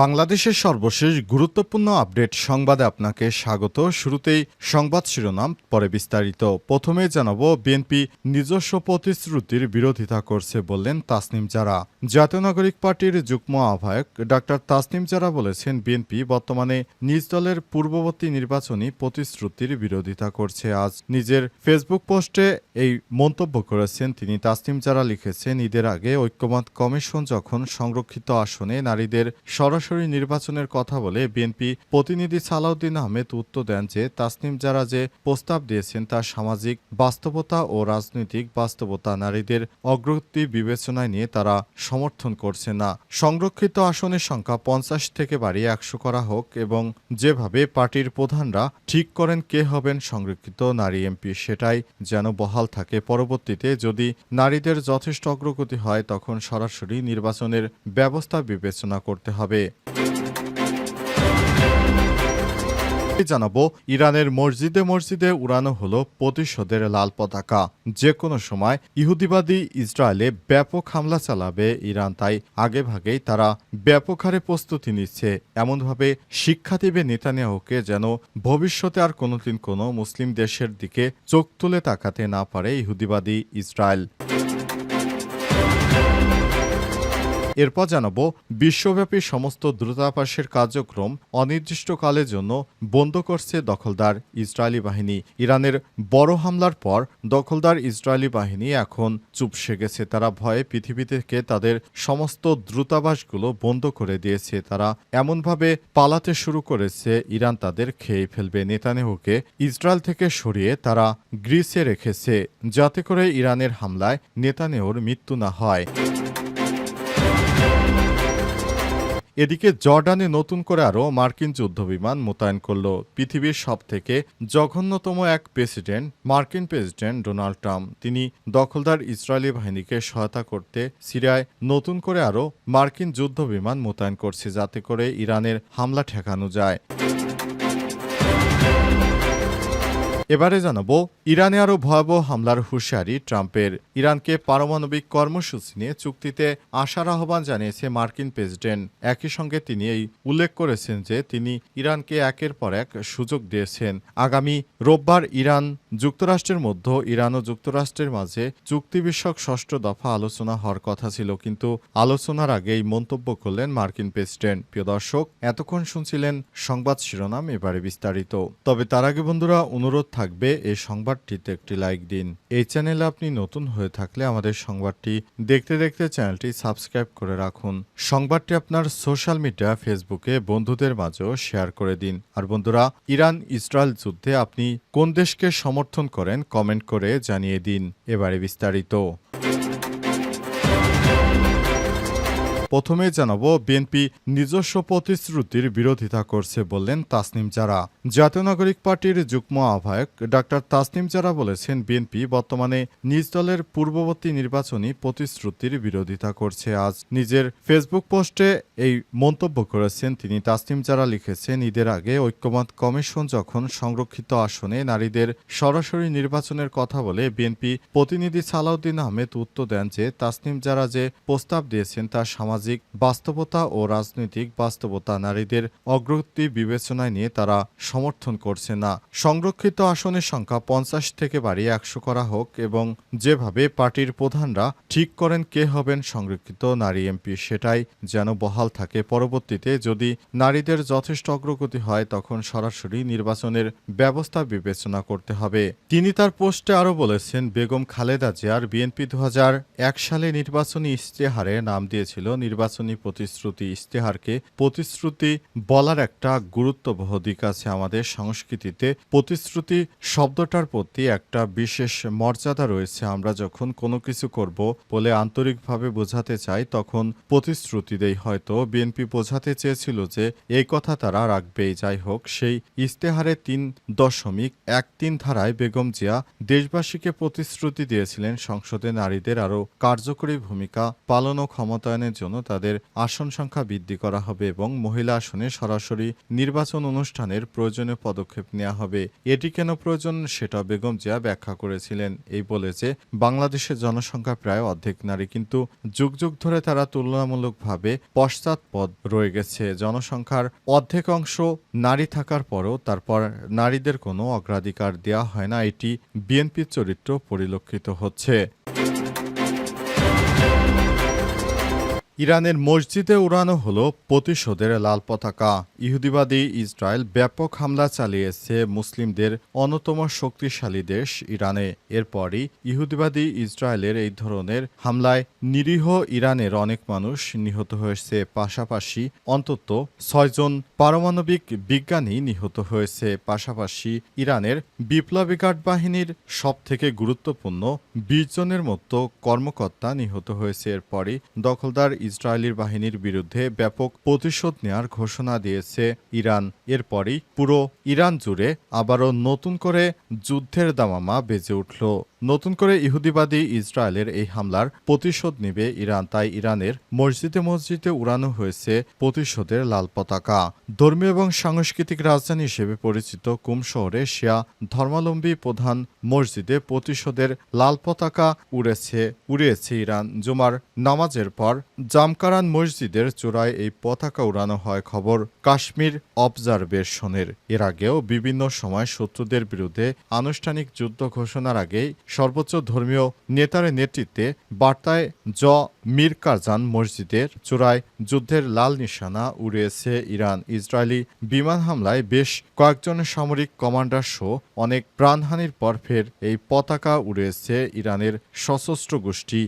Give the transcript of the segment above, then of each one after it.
বাংলাদেশের সর্বশেষ গুরুত্বপূর্ণ আপডেট সংবাদে আপনাকে স্বাগত। শুরুতেই সংবাদ শিরোনাম, পরে বিস্তারিত। প্রথমে জানাব, বিএনপি নিজস্ব প্রতিশ্রুতির বিরোধিতা করছে বললেন তাসনিম জারা। জাতীয় নাগরিক পার্টির যুগ্ম আহ্বায়ক ডাক্তার তাসনিম জারা বলেছেন, বিএনপি বর্তমানে নিজ দলের পূর্ববর্তী নির্বাচনী প্রতিশ্রুতির বিরোধিতা করছে। আজ নিজের ফেসবুক পোস্টে এই মন্তব্য করেছেন তিনি। তাসনিম জারা লিখেছেন, ঈদের আগে ঐক্যমত কমিশন যখন সংরক্ষিত আসনে নারীদের সরাসরি নির্বাচনের কথা বলে বিএনপি প্রতিনিধি সালাউদ্দিন আহমেদ উত্তর দেন যে তাসনিম যারা যে প্রস্তাব দিয়েছেন তা সামাজিক বাস্তবতা ও রাজনৈতিক বাস্তবতা নারীদের অগ্রগতি বিবেচনায় নিয়ে তারা সমর্থন করছে না। সংরক্ষিত আসনের সংখ্যা পঞ্চাশ থেকে বাড়িয়ে একশো করা হোক এবং যেভাবে পার্টির প্রধানরা ঠিক করেন কে হবেন সংরক্ষিত নারী এমপি সেটাই যেন বহাল থাকে। পরবর্তীতে যদি নারীদের যথেষ্ট অগ্রগতি হয় তখন সরাসরি নির্বাচনের ব্যবস্থা বিবেচনা করতে হবে। জানাব, ইরানের মসজিদে মসজিদে উড়ানো হলো প্রতিশোধের লাল পতাকা। যে কোনো সময় ইহুদিবাদী ইসরায়েলে ব্যাপক হামলা চালাবে ইরান, তাই আগেভাগেই তারা ব্যাপক হারে প্রস্তুতি নিচ্ছে। এমনভাবে শিক্ষা দেবে নেতানিয়াহুকে যেন ভবিষ্যতে আর কোনোদিন কোনো মুসলিম দেশের দিকে চোখ তুলে তাকাতে না পারে ইহুদিবাদী ইসরায়েল। এরপর জানাব, বিশ্বব্যাপী সমস্ত দ্রুতাবাসের কার্যক্রম অনির্দিষ্টকালের জন্য বন্ধ করছে দখলদার ইসরায়েলি বাহিনী। ইরানের বড় হামলার পর দখলদার ইসরায়েলি বাহিনী এখন চুপসে গেছে তারা ভয়ে পৃথিবী থেকে তাদের সমস্ত দ্রুতাবাসগুলো বন্ধ করে দিয়েছে। তারা এমনভাবে পালাতে শুরু করেছে, ইরান তাদের খেয়ে ফেলবে। নেতানেহুকে ইসরায়েল থেকে সরিয়ে তারা গ্রিসে রেখেছে। যাতে করে ইরানের হামলায় নেতানেহুর মৃত্যু না হয়। এদিকে জর্ডানে নতুন করে আরও মার্কিন যুদ্ধবিমান মোতায়েন করল পৃথিবীর সবথেকে জঘন্যতম এক প্রেসিডেন্ট, মার্কিন প্রেসিডেন্ট ডোনাল্ড ট্রাম্প। তিনি দখলদার ইসরায়েলি বাহিনীকে সহায়তা করতে সিরিয়ায় নতুন করে আরও মার্কিন যুদ্ধবিমান মোতায়েন করছে, যাতে করে ইরানের হামলা ঠেকানো যায়। এবারে জানাব ইরানে আরও ভয়াবহ হামলার হুঁশিয়ারি ট্রাম্পের। ইরানকে পারমাণবিক কর্মসূচি নিয়ে চুক্তিতে আসার আহ্বান জানিয়েছে মার্কিন প্রেসিডেন্ট। একই সঙ্গে তিনি এই উল্লেখ করেছেন যে তিনি ইরানকে একের পর এক সুযোগ দিয়েছেন। আগামী রোববার ইরান যুক্তরাষ্ট্রের মধ্যে, ইরান ও যুক্তরাষ্ট্রের মাঝে চুক্তি বিষয়ক ষষ্ঠ দফা আলোচনা হওয়ার কথা ছিল, কিন্তু আলোচনার আগে এই মন্তব্য করলেন মার্কিন প্রেসিডেন্ট। প্রিয় দর্শক, এতক্ষণ শুনছিলেন সংবাদ শিরোনাম, এবারে বিস্তারিত। তবে তার আগে বন্ধুরা, অনুরোধ থাকবে এই সংবাদটিতে একটি লাইক দিন। এই চ্যানেলে আপনি নতুন হয়ে থাকলে আমাদের সংবাদটি দেখতে দেখতে চ্যানেলটি সাবস্ক্রাইব করে রাখুন। সংবাদটি আপনার সোশ্যাল মিডিয়া, ফেসবুকে বন্ধুদের মাঝেও শেয়ার করে দিন। আর বন্ধুরা, ইরান ইসরায়েল যুদ্ধে আপনি কোন দেশকে সমর্থন করেন কমেন্ট করে জানিয়ে দিন। এবারে বিস্তারিত। প্রথমে জানাব, বিএনপি নিজস্ব প্রতিশ্রুতির বিরোধিতা করছে বললেন তাসনিম জারা। জাতীয় নাগরিক পার্টির যুগ্ম আহ্বায়ক ডাক্তার তাসনিম জারা বলেছেন, বিএনপি বর্তমানে নিজ দলের পূর্ববর্তী নির্বাচনী প্রতিশ্রুতির বিরোধিতা করছে। আজ নিজের ফেসবুক পোস্টে এই মন্তব্য করেছেন তিনি। তাসনিম জারা লিখেছেন, ঈদের আগে ঐক্যমত কমিশন যখন সংরক্ষিত আসনে নারীদের সরাসরি নির্বাচনের কথা বলে বিএনপি প্রতিনিধি সালাউদ্দিন আহমেদ উত্তর দেন যে, তাসনিম জারা যে প্রস্তাব দিয়েছেন তা সামাজিক বাস্তবতা ও রাজনৈতিক বাস্তবতা নারীদের অগ্রগতি বিবেচনায় নিয়ে তারা সমর্থন করছে না। সংরক্ষিত আসনের সংখ্যা পঞ্চাশ থেকে বাড়িয়ে একশো করা হোক এবং যেভাবে পার্টির প্রধানরা ঠিক করেন কে হবেন সংরক্ষিত নারী এমপি সেটাই যেন বহাল থাকে পরবর্তীতে। যদি নারীদের যথেষ্ট অগ্রগতি হয় তখন সরাসরি নির্বাচনের ব্যবস্থা বিবেচনা করতে হবে। তিনি তার পোস্টে আরও বলেছেন, বেগম খালেদা জিয়ার বিএনপি দু সালে নির্বাচনী ইশতেহারে নাম দিয়েছিল নির্বাচনী প্রতিশ্রুতি ইশতেহারকে প্রতিশ্রুতি বলার একটা গুরুত্ববহ দিক আছে আমাদের সংস্কৃতিতে। প্রতিশ্রুতি শব্দটার প্রতি একটা বিশেষ মর্যাদা রয়েছে। আমরা যখন কোনো কিছু করব বলে আন্তরিকভাবে বোঝাতে চাই, তখন প্রতিশ্রুতি দেই। হয়তো বিএনপি বোঝাতে চেয়েছিল যে এই কথা তারা রাখবেই। যাই হোক, সেই ইশতেহারে তিন দশমিক এক তিন ধারায় বেগম জিয়া দেশবাসীকে প্রতিশ্রুতি দিয়েছিলেন। সংসদে নারীদের আরও কার্যকরী ভূমিকা পালন ও ক্ষমতায়নের জন্য তাদের আসন সংখ্যা বৃদ্ধি করা হবে এবং মহিলা আসনে সরাসরি নির্বাচন অনুষ্ঠানের প্রয়োজনীয় পদক্ষেপ নেওয়া হবে। এটি কেন প্রয়োজন সেটা বেগম জিয়া ব্যাখ্যা করেছিলেন। এই বলে যে বাংলাদেশের জনসংখ্যা প্রায় অর্ধেক নারী, কিন্তু যুগ যুগ ধরে তারা তুলনামূলকভাবে পশ্চাৎপদ রয়ে গেছে। জনসংখ্যার অর্ধেক অংশ নারী থাকার পরও তারপর নারীদের কোনো অগ্রাধিকার দেওয়া হয় না। এটি বিএনপির চরিত্র পরিলক্ষিত হচ্ছে। ইরানের মসজিদে উড়ানো হলো প্রতিশোধের লাল পতাকা। ইহুদিবাদী ইসরায়েল ব্যাপক হামলা চালিয়েছে মুসলিমদের অন্যতম শক্তিশালী দেশ ইরানে। এরপরই ইহুদিবাদী ইসরায়েলের এই ধরনের হামলায় নিরীহ ইরানের অনেক মানুষ নিহত হয়েছে। পাশাপাশি অন্তত ছয়জন পারমাণবিক বিজ্ঞানী নিহত হয়েছে। পাশাপাশি ইরানের বিপ্লবী গার্ড বাহিনীর সবথেকে গুরুত্বপূর্ণ বিশ জনের মতো কর্মকর্তা নিহত হয়েছে। এরপরই দখলদার ইসরায়েলি বাহিনীর বিরুদ্ধে ব্যাপক প্রতিশোধ নেয়ার ঘোষণা দিয়েছে ইরান। এরপরই পুরো ইরান জুড়ে আবারও নতুন করে যুদ্ধের দামামা বেজে উঠল। নতুন করে ইহুদিবাদী ইসরায়েলের এই হামলার প্রতিশোধ নেবে ইরান, তাই ইরানের মসজিদে মসজিদে উড়ানো হয়েছে প্রতিশোধের লাল পতাকা। ধর্মীয় এবং সাংস্কৃতিক রাজধানী হিসেবে পরিচিত কুম শহরে শিয়া ধর্মাবলম্বী প্রধান মসজিদে প্রতিশোধের লাল পতাকা উড়েছে, উড়িয়েছে ইরান। জুমার নামাজের পর জামকারান মসজিদের চূড়ায় এই পতাকা উড়ানো হয় খবর কাশ্মীর অবজারভেশনের। এর আগেও বিভিন্ন সময় শত্রুদের বিরুদ্ধে আনুষ্ঠানিক যুদ্ধ ঘোষণার আগেই সর্বোচ্চ ধর্মীয় নেতার নেতৃত্বে বার্তায় জ. মীর কারজান মসজিদের চূড়ায় যুদ্ধের লাল নিশানা উড়িয়েছে ইরান। ইসরায়েলি বিমান হামলায় বেশ কয়েকজন সামরিক কমান্ডার সহ অনেক প্রাণহানির পর ফের এই পতাকা উড়িয়েছে ইরানের সশস্ত্র গোষ্ঠী।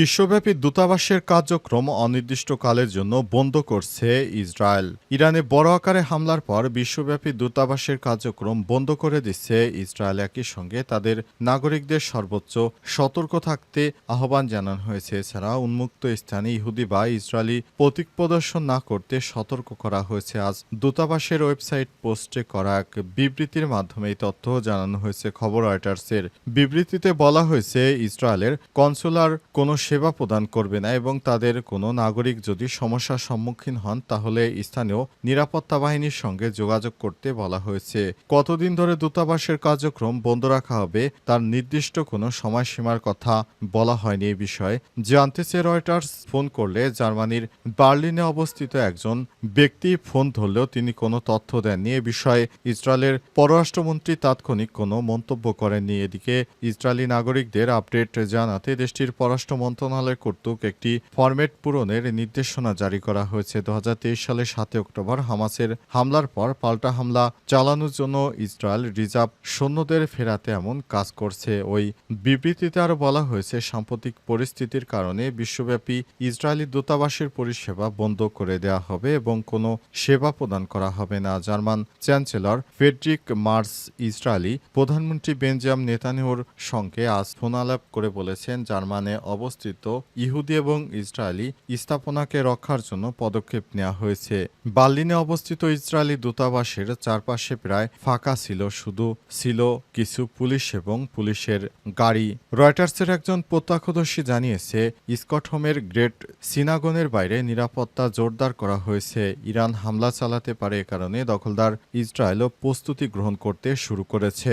বিশ্বব্যাপী দূতাবাসের কার্যক্রম অনির্দিষ্টকালের জন্য বন্ধ করছে ইসরায়েল। ইরানে বড় আকারে হামলার পর বিশ্বব্যাপী দূতাবাসের কার্যক্রম বন্ধ করে দিচ্ছে ইসরায়েল। একই সঙ্গে তাদের নাগরিকদের সর্বোচ্চ সতর্ক থাকতে আহ্বান জানানো হয়েছে। এছাড়া উন্মুক্ত স্থানে ইহুদি বা ইসরায়েলি প্রতীক প্রদর্শন না করতে সতর্ক করা হয়েছে। আজ দূতাবাসের ওয়েবসাইট পোস্টে করা এক বিবৃতির মাধ্যমে এই তথ্য জানানো হয়েছে। খবর রয়টার্সের বিবৃতিতে বলা হয়েছে, ইসরায়েলের কনসুলার কোনো সেবা প্রদান করবে না এবং তাদের কোনো নাগরিক যদি সমস্যার সম্মুখীন হন, তাহলে স্থানীয় নিরাপত্তা বাহিনীর সঙ্গে যোগাযোগ করতে বলা হয়েছে। কতদিন ধরে দূতাবাসের কার্যক্রম বন্ধ রাখা হবে, তার নির্দিষ্ট কোনো সময়সীমার কথা বলা হয়নি এ বিষয়ে। জানতে চেয়ে রয়টার্স ফোন করলে জার্মানির বার্লিনে অবস্থিত একজন ব্যক্তি ফোন ধরলেও তিনি কোনো তথ্য দেননি। এ বিষয়ে ইসরায়েলের পররাষ্ট্রমন্ত্রী তাৎক্ষণিক কোনো মন্তব্য করেননি। এদিকে ইসরায়েলি নাগরিকদের আপডেট জানাতে দেশটির পররাষ্ট্র মন্ত্রণালয় কর্তৃক একটি ফরম্যাট পূরণের নির্দেশনা জারি করা হয়েছে। দু সালের সাতই অক্টোবর হামাসের হামলার পর পাল্টা হামলা চালানোর জন্য ইসরায়েল রিজার্ভ সৈন্যদের ফেরাতে এমন কাজ করছে। ওই বিবৃতিতে আরও বলা হয়েছে, সাম্প্রতিক পরিস্থিতির কারণে বিশ্বব্যাপী ইসরায়েলি দূতাবাসের পরিষেবা বন্ধ করে দেওয়া হবে এবং কোনো সেবা প্রদান করা হবে না। German chancellor Friedrich Merz Israeli প্রধানমন্ত্রী বেঞ্জাম নেতানিয়াহুর সঙ্গে আজ ফোনালাপ করে বলেছেন, জার্মানে অবস্থিত ইহুদি এবং ইসরায়েলি স্থাপনাকে রক্ষার জন্য পদক্ষেপ নেওয়া হয়েছে। বার্লিনে অবস্থিত ইসরায়েলি দূতাবাসের চারপাশে প্রায় ফাঁকা ছিল, শুধু ছিল কিছু পুলিশ এবং পুলিশের গাড়ি। রয়টার্সের একজন প্রত্যক্ষদর্শী জানিয়েছে স্কটহোমের গ্রেট সিনাগনের বাইরে নিরাপত্তা জোরদার করা হয়েছে। ইরান হামলা চালাতে পারে এ কারণে দখলদার ইসরায়েলও প্রস্তুতি গ্রহণ করতে শুরু করেছে।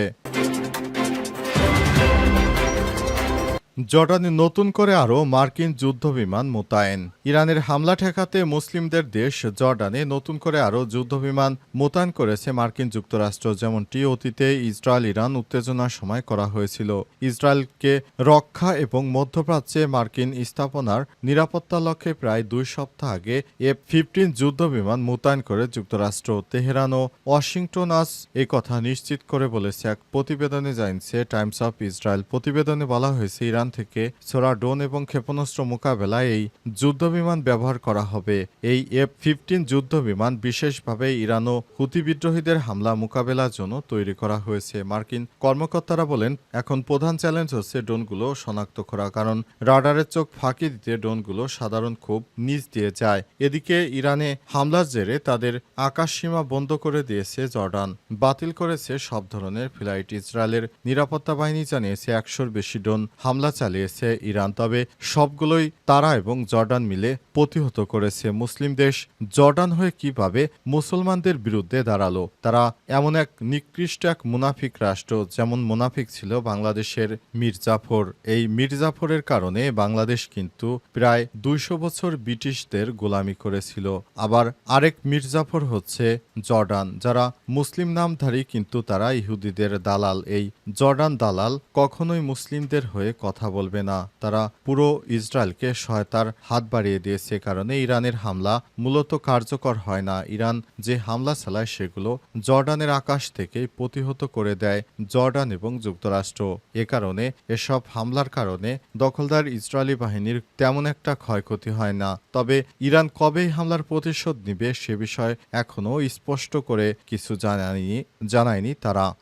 জর্ডানে নতুন করে আরও মার্কিন যুদ্ধবিমান মোতায়েন। ইরানের হামলা ঠেকাতে মুসলিমদের দেশ জর্ডানে নতুন করে আরও যুদ্ধবিমান মোতায়েন করেছে মার্কিন যুক্তরাষ্ট্র, যেমনটি অতীতে ইসরায়েল ইরান উত্তেজনার সময় করা হয়েছিল। ইসরায়েলকে রক্ষা এবং মধ্যপ্রাচ্যে মার্কিন স্থাপনার নিরাপত্তা লক্ষ্যে প্রায় দুই সপ্তাহ আগে এফ ফিফটিন যুদ্ধবিমান মোতায়েন করে যুক্তরাষ্ট্র। তেহরান ও ওয়াশিংটন আজ এই কথা নিশ্চিত করে বলেছে। এক প্রতিবেদনে জানিয়েছে, টাইমস অফ ইসরায়েল প্রতিবেদনে বলা হয়েছে, ইরান থেকে ছোড়া ড্রোন এবং ক্ষেপণাস্ত্র মোকাবেলায় এই যুদ্ধবিমান ব্যবহার করা হবে। এই এফ ফিফটিন যুদ্ধবিমান বিশেষভাবে ইরান ও হুতি বিদ্রোহীদের হামলা মোকাবেলার জন্য তৈরি করা হয়েছে। মার্কিন কর্মকর্তারা বলেন, এখন প্রধান চ্যালেঞ্জ হচ্ছে ড্রোনগুলো শনাক্ত করা, কারণ রাডারের চোখ ফাঁকি দিতে ড্রোনগুলো সাধারণ খুব নিচ দিয়ে যায়। এদিকে ইরানে হামলার জেরে তাদের আকাশ সীমা বন্ধ করে দিয়েছে জর্ডান। বাতিল করেছে সব ধরনের ফ্লাইট। ইসরায়েলের নিরাপত্তা বাহিনী জানিয়েছে, একশোর বেশি ড্রোন হামলা চালিয়েছে ইরান, তবে সবগুলোই তারা এবং জর্ডান মিলে প্রতিহত করেছে। মুসলিম দেশ জর্ডান হয়ে কীভাবে মুসলমানদের বিরুদ্ধে দাঁড়াল? তারা এমন এক নিকৃষ্ট এক মুনাফিক রাষ্ট্র, যেমন মুনাফিক ছিল বাংলাদেশের মির্জাফর। এই মির্জাফরের কারণে বাংলাদেশ কিন্তু প্রায় দুইশো বছর ব্রিটিশদের গোলামি করেছিল। আবার আরেক মির্জাফর হচ্ছে জর্ডান, যারা মুসলিম নামধারী, কিন্তু তারা ইহুদিদের দালাল। এই জর্ডান দালাল কখনোই মুসলিমদের হয়ে কথা বলবে না। তারা পুরো ইসরায়েলকে সহায়তার হাত বাড়িয়ে দিয়েছে, কারণে ইরানের হামলা মূলত কার্যকর হয় না। ইরান যে হামলা চালায়, সেগুলো জর্ডানের আকাশ থেকে প্রতিহত করে দেয় জর্ডান এবং যুক্তরাষ্ট্র। এ কারণে এসব হামলার কারণে দখলদার ইসরায়েলি বাহিনীর তেমন একটা ক্ষয়ক্ষতি হয় না। তবে ইরান কবে হামলার প্রতিশোধ নিবে, সে বিষয়ে এখনও স্পষ্ট করে কিছু জানায়নি জানায়নি তারা।